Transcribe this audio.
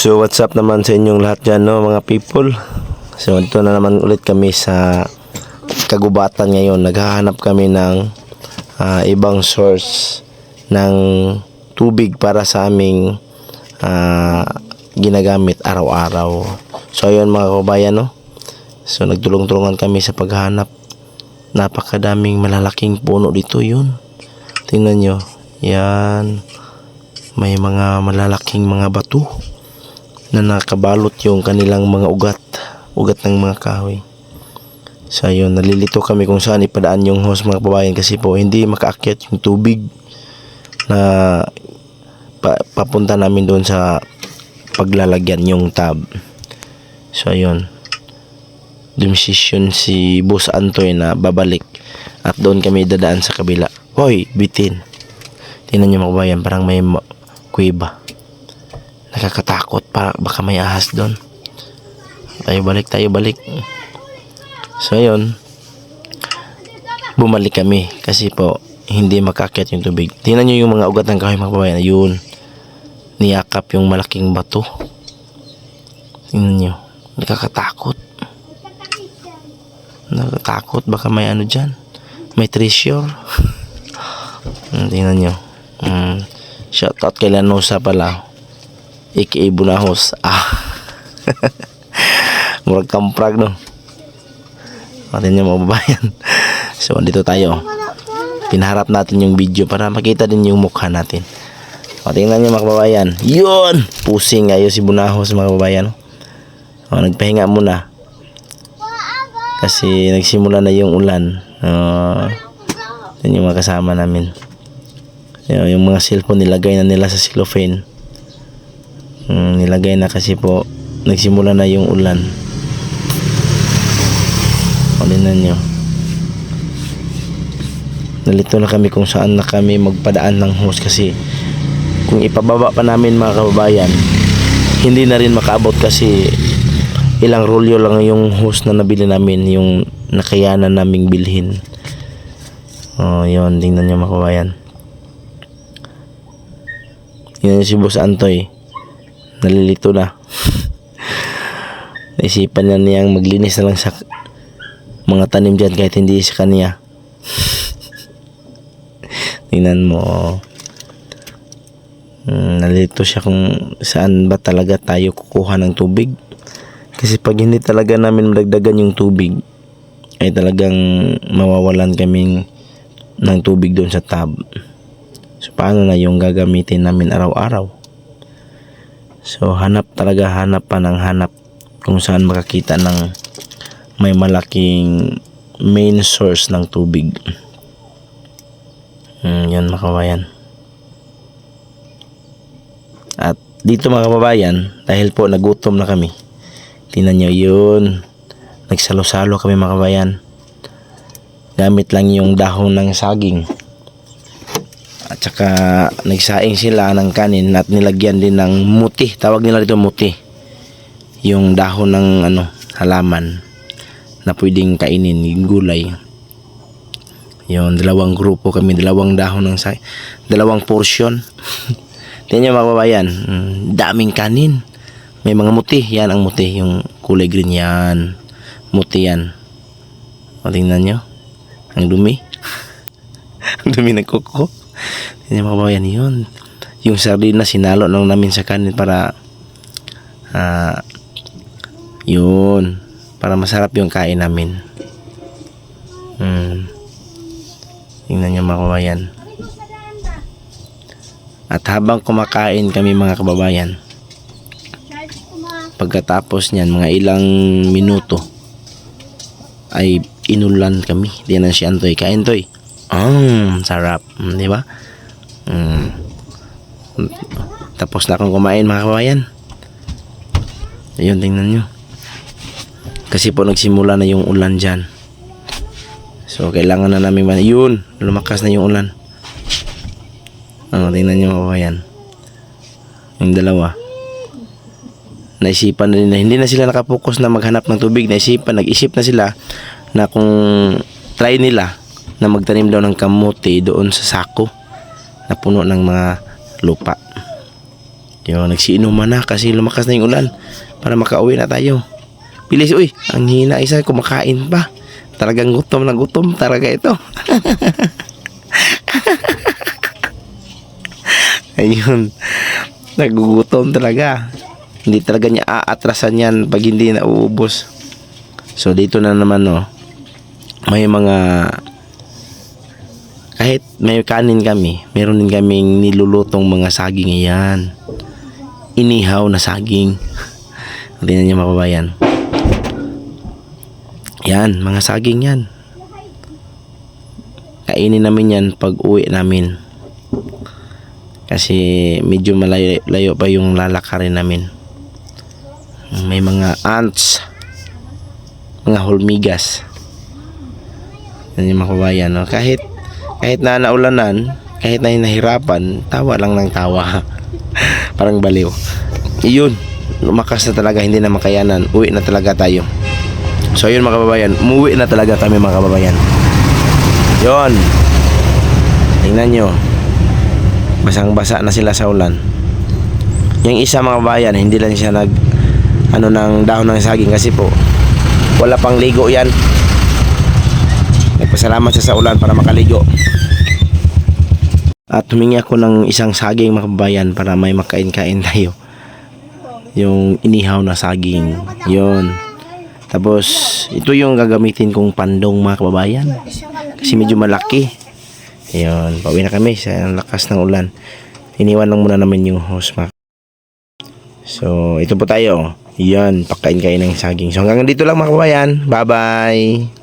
So what's up naman sa inyong lahat dyan no mga people? So ito na naman ulit kami sa kagubatan ngayon. Naghahanap kami ng ah, ibang source ng tubig para sa aming ah, ginagamit araw-araw. So ayun mga kababayan no? So nagtulong-tulungan kami sa paghahanap. Napakadaming malalaking puno dito yun. Tingnan nyo. Yan. May mga malalaking mga bato na nakabalot yung kanilang mga ugat ugat ng mga kahoy. So yun nalilito kami kung saan ipadaan yung hose mga kababayan kasi po hindi makaakyat yung tubig na pa, papunta namin doon sa paglalagyan yung tab. So yun dumisisyon si Boss Antoy na babalik at doon kami dadaan sa kabila. Hoy bitin. Tingnan nyo mga kababayan parang may ma- kuweba nakakatakot. Para baka may ahas doon. Tayo balik tayo balik. So yun bumalik kami kasi po hindi makakyat yung tubig. Tingnan nyo yung mga ugat ng kahoy mga kababayan. Yun niyakap yung malaking bato. Tingnan nyo. Nakakatakot. Nakakatakot. Baka may ano dyan. May treasure. Tingnan nyo. Mm. shoutout kay Lanosa pala aka Bunahos. Ah. Murag kamprag no. Atin yung mga babayan. So, andito tayo. Pinaharap natin yung video para makita din yung mukha natin. O, tingnan nyo mga kababayan. Yun! Pusing ngayon si Bunahos mga kababayan. O, nagpahinga muna. Kasi nagsimula na yung ulan. O, yun yung mga kasama namin. Yung mga cellphone nilagay na nila sa cellophane. Mm, nilagay na kasi po nagsimula na yung ulan. Palinan nyo. Nalito na kami kung saan na kami magpadaan ng hose kasi kung ipababa pa namin mga kababayan hindi na rin makaabot kasi ilang rolyo lang yung hose na nabili namin yung nakayanan naming bilhin. Oh, yun, tingnan nyo mga kababayan. Yan si Boss Antoy nalilito na. Naisipan na niyang maglinis na lang sa mga tanim dyan kahit hindi sa kanya. Tingnan mo. Mm, nalilito siya kung saan ba talaga tayo kukuha ng tubig. Kasi pag hindi talaga namin madagdagan yung tubig, ay talagang mawawalan kaming ng tubig doon sa tab. So paano na yung gagamitin namin araw-araw? So hanap talaga hanap pa ng hanap kung saan makakita ng may malaking main source ng tubig. Hmm, yan mga kababayan. At dito mga kababayan, dahil po nagutom na kami, tinan nyo yun, nagsalo-salo kami mga kababayan. Gamit lang yung dahon ng saging. At saka nagsaing sila ng kanin at nilagyan din ng muti. Tawag nila dito muti. Yung dahon ng ano, halaman na pwedeng kainin, yung gulay. Yung dalawang grupo kami, dalawang dahon ng say, dalawang portion. Tingnan nyo mga kababayan, mm, daming kanin. May mga muti, yan ang muti, yung kulay green yan. Muti yan. O tingnan nyo, ang dumi. ang dumi ng kuko. Yan mga kababayan yun. Yung sardina sinalo lang namin sa kanin para ah yun para masarap yung kain namin. Hmm. Tingnan niyo mga kababayan. At habang kumakain kami mga kababayan, pagkatapos niyan mga ilang minuto ay inulan kami. Diyan na si Antoy. Kain Toy. Mm, sarap. Mm, di ba? Mm. Tapos na akong kumain mga kabayan. Ayun, tingnan nyo. Kasi po nagsimula na yung ulan dyan. So, kailangan na namin man. Yun, lumakas na yung ulan. Oh, tingnan nyo mga kabayan. Yung dalawa. Naisipan na rin na hindi na sila nakapokus na maghanap ng tubig. Naisipan, nag-isip na sila na kung try nila na magtanim daw ng kamote doon sa sako na puno ng mga lupa. Yun, nagsiinuman na kasi lumakas na yung ulan para makauwi na tayo. Bilis, uy, ang hina isa, kumakain pa. Talagang gutom na gutom talaga ito. Ayun, nagugutom talaga. Hindi talaga niya aatrasan yan pag hindi na uubos. So dito na naman no, may mga kahit may kanin kami, meron din kaming nilulutong mga saging yan. Inihaw na saging. Tingnan niyo mga kababayan. Yan, mga saging yan. Kainin namin yan pag uwi namin. Kasi medyo malayo layo pa yung lalakarin namin. May mga ants. Mga hulmigas. Yan yung mga kababayan. No? Kahit, kahit na naulanan, kahit na nahirapan, tawa lang ng tawa. Parang baliw. Iyon, lumakas na talaga, hindi na makayanan. Uwi na talaga tayo. So yun mga kababayan, umuwi na talaga kami mga kababayan. Yon. Tingnan nyo. Basang-basa na sila sa ulan. Yung isa mga kababayan, hindi lang siya nag ano ng dahon ng saging kasi po wala pang ligo yan. Nagpasalamat siya sa ulan para makaligo. At humingi ako ng isang saging mga kababayan para may makain-kain tayo. Yung inihaw na saging. Yon. Tapos, ito yung gagamitin kong pandong mga kababayan. Kasi medyo malaki. Ayun, pauwi na kami sa lakas ng ulan. Iniwan lang muna namin yung hose mga So, ito po tayo. Yan, pakain kain ng saging. So, hanggang dito lang mga kababayan. Bye-bye!